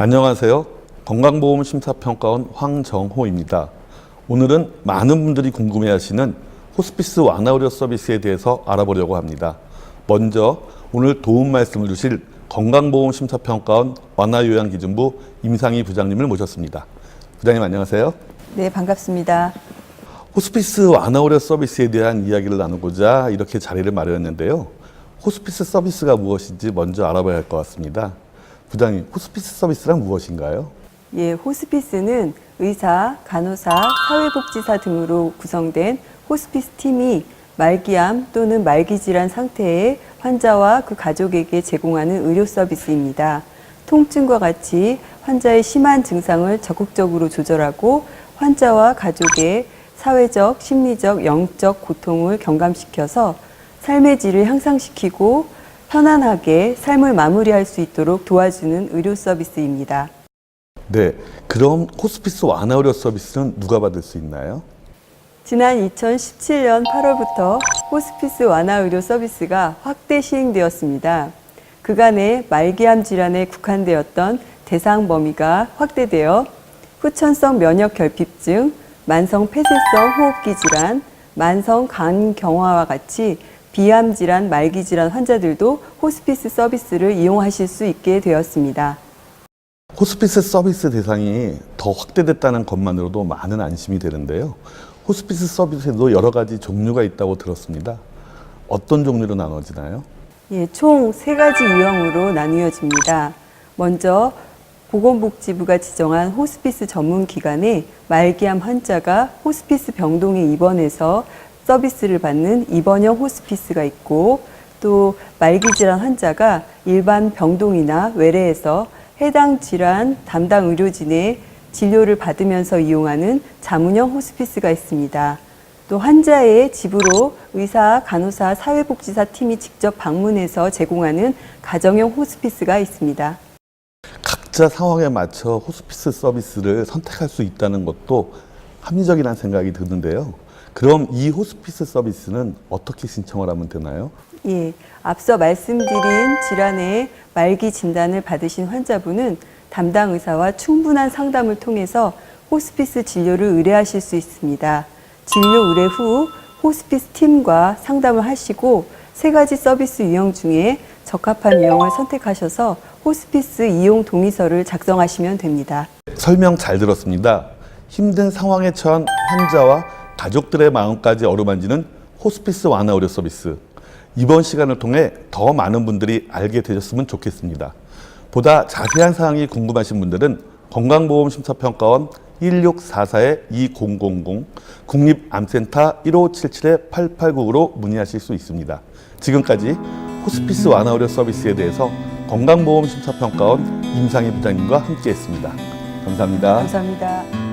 안녕하세요. 건강보험 심사평가원 황정호입니다. 오늘은 많은 분들이 궁금해하시는 호스피스 완화 의료 서비스에 대해서 알아보려고 합니다. 먼저 오늘 도움 말씀을 주실 건강보험 심사평가원 완화요양기준부 임상희 부장님을 모셨습니다. 부장님 안녕하세요. 네, 반갑습니다. 호스피스 완화 의료 서비스에 대한 이야기를 나누고자 이렇게 자리를 마련했는데요. 호스피스 서비스가 무엇인지 먼저 알아봐야 할 것 같습니다. 부장님, 호스피스 서비스란 무엇인가요? 예, 호스피스는 의사, 간호사, 사회복지사 등으로 구성된 호스피스 팀이 말기암 또는 말기질환 상태의 환자와 그 가족에게 제공하는 의료 서비스입니다. 통증과 같이 환자의 심한 증상을 적극적으로 조절하고 환자와 가족의 사회적, 심리적, 영적 고통을 경감시켜서 삶의 질을 향상시키고 편안하게 삶을 마무리할 수 있도록 도와주는 의료 서비스입니다. 네, 그럼 호스피스 완화 의료 서비스는 누가 받을 수 있나요? 지난 2017년 8월부터 호스피스 완화 의료 서비스가 확대 시행되었습니다. 그간의 말기암 질환에 국한되었던 대상 범위가 확대되어 후천성 면역 결핍증, 만성 폐쇄성 호흡기 질환, 만성 간 경화와 같이 비암 질환, 말기 질환 환자들도 호스피스 서비스를 이용하실 수 있게 되었습니다. 호스피스 서비스 대상이 더 확대됐다는 것만으로도 많은 안심이 되는데요. 호스피스 서비스에도 여러 가지 종류가 있다고 들었습니다. 어떤 종류로 나눠지나요? 예, 총 세 가지 유형으로 나누어집니다. 먼저 보건복지부가 지정한 호스피스 전문 기관에 말기암 환자가 호스피스 병동에 입원해서 서비스를 받는 입원형 호스피스가 있고 또 말기 질환 환자가 일반 병동이나 외래에서 해당 질환 담당 의료진의 진료를 받으면서 이용하는 자문형 호스피스가 있습니다. 또 환자의 집으로 의사, 간호사, 사회복지사 팀이 직접 방문해서 제공하는 가정형 호스피스가 있습니다. 각자 상황에 맞춰 호스피스 서비스를 선택할 수 있다는 것도 합리적이라는 생각이 드는데요. 그럼 이 호스피스 서비스는 어떻게 신청을 하면 되나요? 예, 앞서 말씀드린 질환의 말기 진단을 받으신 환자분은 담당 의사와 충분한 상담을 통해서 호스피스 진료를 의뢰하실 수 있습니다. 진료 의뢰 후 호스피스 팀과 상담을 하시고 세 가지 서비스 유형 중에 적합한 유형을 선택하셔서 호스피스 이용 동의서를 작성하시면 됩니다. 설명 잘 들었습니다. 힘든 상황에 처한 환자와 가족들의 마음까지 어루만지는 호스피스 완화 의료 서비스. 이번 시간을 통해 더 많은 분들이 알게 되셨으면 좋겠습니다. 보다 자세한 사항이 궁금하신 분들은 건강보험심사평가원 1644-2000 국립암센터 1577-8899로 문의하실 수 있습니다. 지금까지 호스피스 완화 의료 서비스에 대해서 건강보험심사평가원 임상희 부장님과 함께했습니다. 감사합니다. 감사합니다.